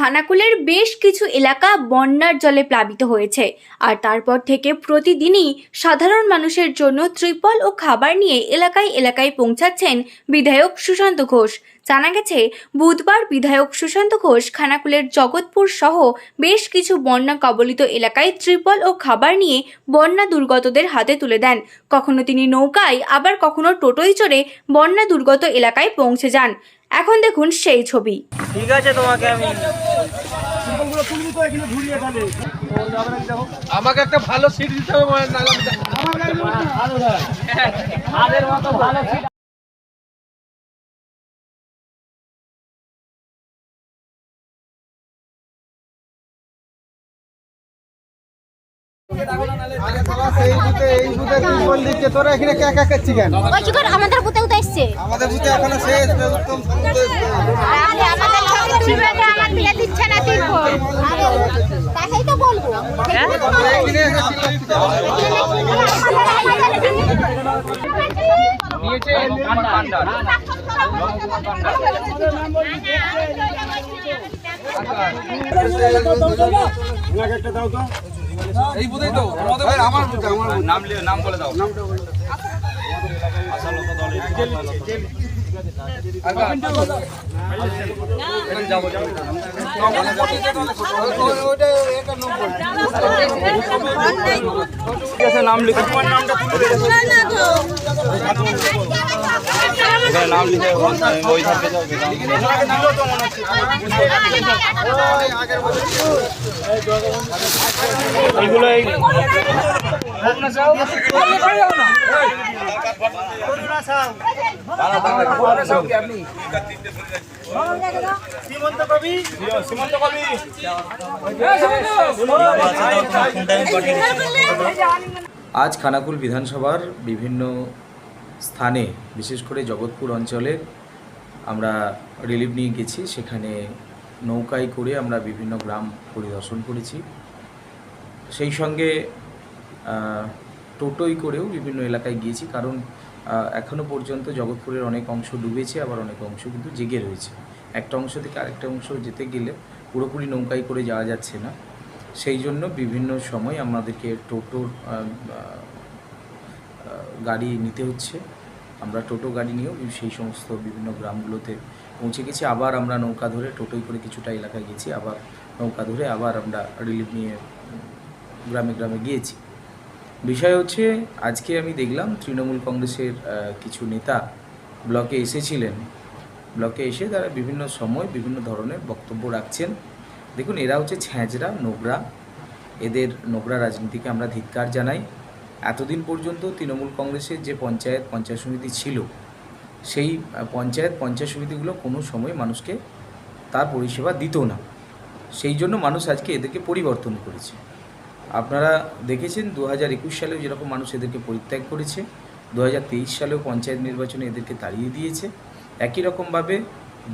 খানাকুলের বেশ কিছু এলাকা বন্যার জলে প্লাবিত হয়েছে। আর তারপর থেকে প্রতিদিনই সাধারণ মানুষের জন্য ত্রিপল ও খাবার নিয়ে এলাকায় এলাকায় পৌঁছাচ্ছেন বিধায়ক সুশান্ত ঘোষ। জানা গেছে, বুধবার বিধায়ক সুশান্ত ঘোষ খানাকুলের জগৎপুর সহ বেশ কিছু বন্যা কবলিত এলাকায় ত্রিপল ও খাবার নিয়ে বন্যা দুর্গতদের হাতে তুলে দেন। কখনো তিনি নৌকায়, আবার কখনো টোটোয় চড়ে বন্যা দুর্গত এলাকায় পৌঁছে যান। এখন দেখুন সেই ছবি। ঠিক আছে তোমাকে আমি। আমাকে একটা ভালো সিট দিতে হবে আমাদের বুতে উঠে এসছে। আমাদের বুথে এখনও শেষ উত্তম আমার দিয়ে দিচ্ছে না তিরপল তাকেই তো বলব। এখানে এসে নিয়েছে এই বুথেই তো। আমার। নাম নাম বলে দাও। আশালতা দলের এখানে যাব যাব আছে নাম লিখে এখানে নাম লিখে ওই থাকতে এই সীমন্ত কবি আজ খানাকুল বিধানসভার বিভিন্ন স্থানে, বিশেষ করে জগৎপুর অঞ্চলে আমরা রিলিফ নিয়ে গেছি। সেখানে নৌকায় করে আমরা বিভিন্ন গ্রাম পরিদর্শন করেছি। সেই সঙ্গে টোটোই করেও বিভিন্ন এলাকায় গিয়েছি। কারণ এখনও পর্যন্ত জগৎপুরের অনেক অংশ ডুবেছে, আবার অনেক অংশ কিন্তু জেগে রয়েছে। একটা অংশ থেকে আরেকটা অংশ যেতে গেলে পুরোপুরি নৌকায় করে যাওয়া যাচ্ছে না। সেই জন্য বিভিন্ন সময় আমাদেরকে টোটোর গাড়ি নিতে হচ্ছে। আমরা টোটো গাড়ি নিয়েও সেই সমস্ত বিভিন্ন গ্রামগুলোতে পৌঁছে গেছি। আবার আমরা নৌকা ধরে টোটোই করে কিছুটা এলাকায় গেছি। আবার নৌকা ধরে আবার আমরা রিলিফ নিয়ে গ্রামে গ্রামে গিয়েছি। বিষয় হচ্ছে, আজকে আমি দেখলাম তৃণমূল কংগ্রেসের কিছু নেতা ব্লকে এসেছিলেন। ব্লকে এসে তারা বিভিন্ন সময় বিভিন্ন ধরনের বক্তব্য রাখছেন। দেখুন, এরা হচ্ছে ছ্যাঁচড়া নোংরা এদের নোংরা রাজনীতিকে আমরা ধিক্কার জানাই। এতদিন পর্যন্ত তৃণমূল কংগ্রেসের যে পঞ্চায়েত পঞ্চায়েত সমিতি ছিল, সেই পঞ্চায়েত পঞ্চায়েত সমিতিগুলো কোনো সময় মানুষকে তার পরিষেবা দিত না। সেই জন্য মানুষ আজকে এদেরকে পরিবর্তন করেছে। আপনারা দেখেছেন দু হাজার একুশ সালেও যেরকম মানুষ এদেরকে পরিত্যাগ করেছে দু হাজার তেইশ সালেও পঞ্চায়েত নির্বাচনে এদেরকে তাড়িয়ে দিয়েছে। একই রকমভাবে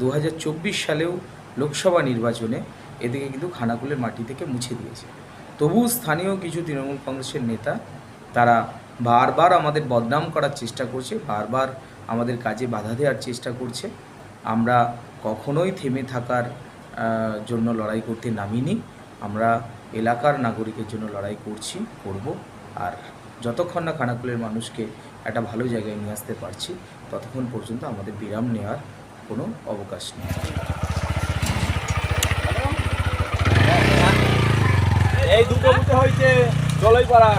দু হাজার চব্বিশ সালেও লোকসভা নির্বাচনে এদেরকে কিন্তু খানাকুলের মাটি থেকে মুছে দিয়েছে। তবু স্থানীয় কিছু তৃণমূল কংগ্রেসের নেতা, তারা বারবার আমাদের বদনাম করার চেষ্টা করছে, বারবার আমাদের কাজে বাধা দেওয়ার চেষ্টা করছে। আমরা কখনোই থেমে থাকার জন্য লড়াই করতে নামিনি। আমরা এলাকার নাগরিকের জন্য লড়াই করছি, করব। আর যতক্ষণ না খানাকুলের মানুষকে একটা ভালো জায়গায় নিয়ে আসতে পারছি, ততক্ষণ পর্যন্ত আমাদের বিরাম নেওয়ার কোনো অবকাশ নেই। এই দুটো বুথে হয়েছে জলই পাড়া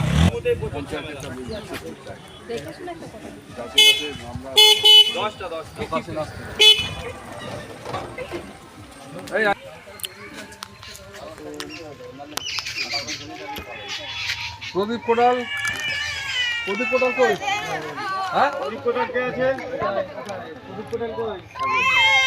দশটা দশটা প্রদীপ কোটাল প্রদীপ কোটাল কই? হ্যাঁ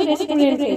রেস্টুরেন্টে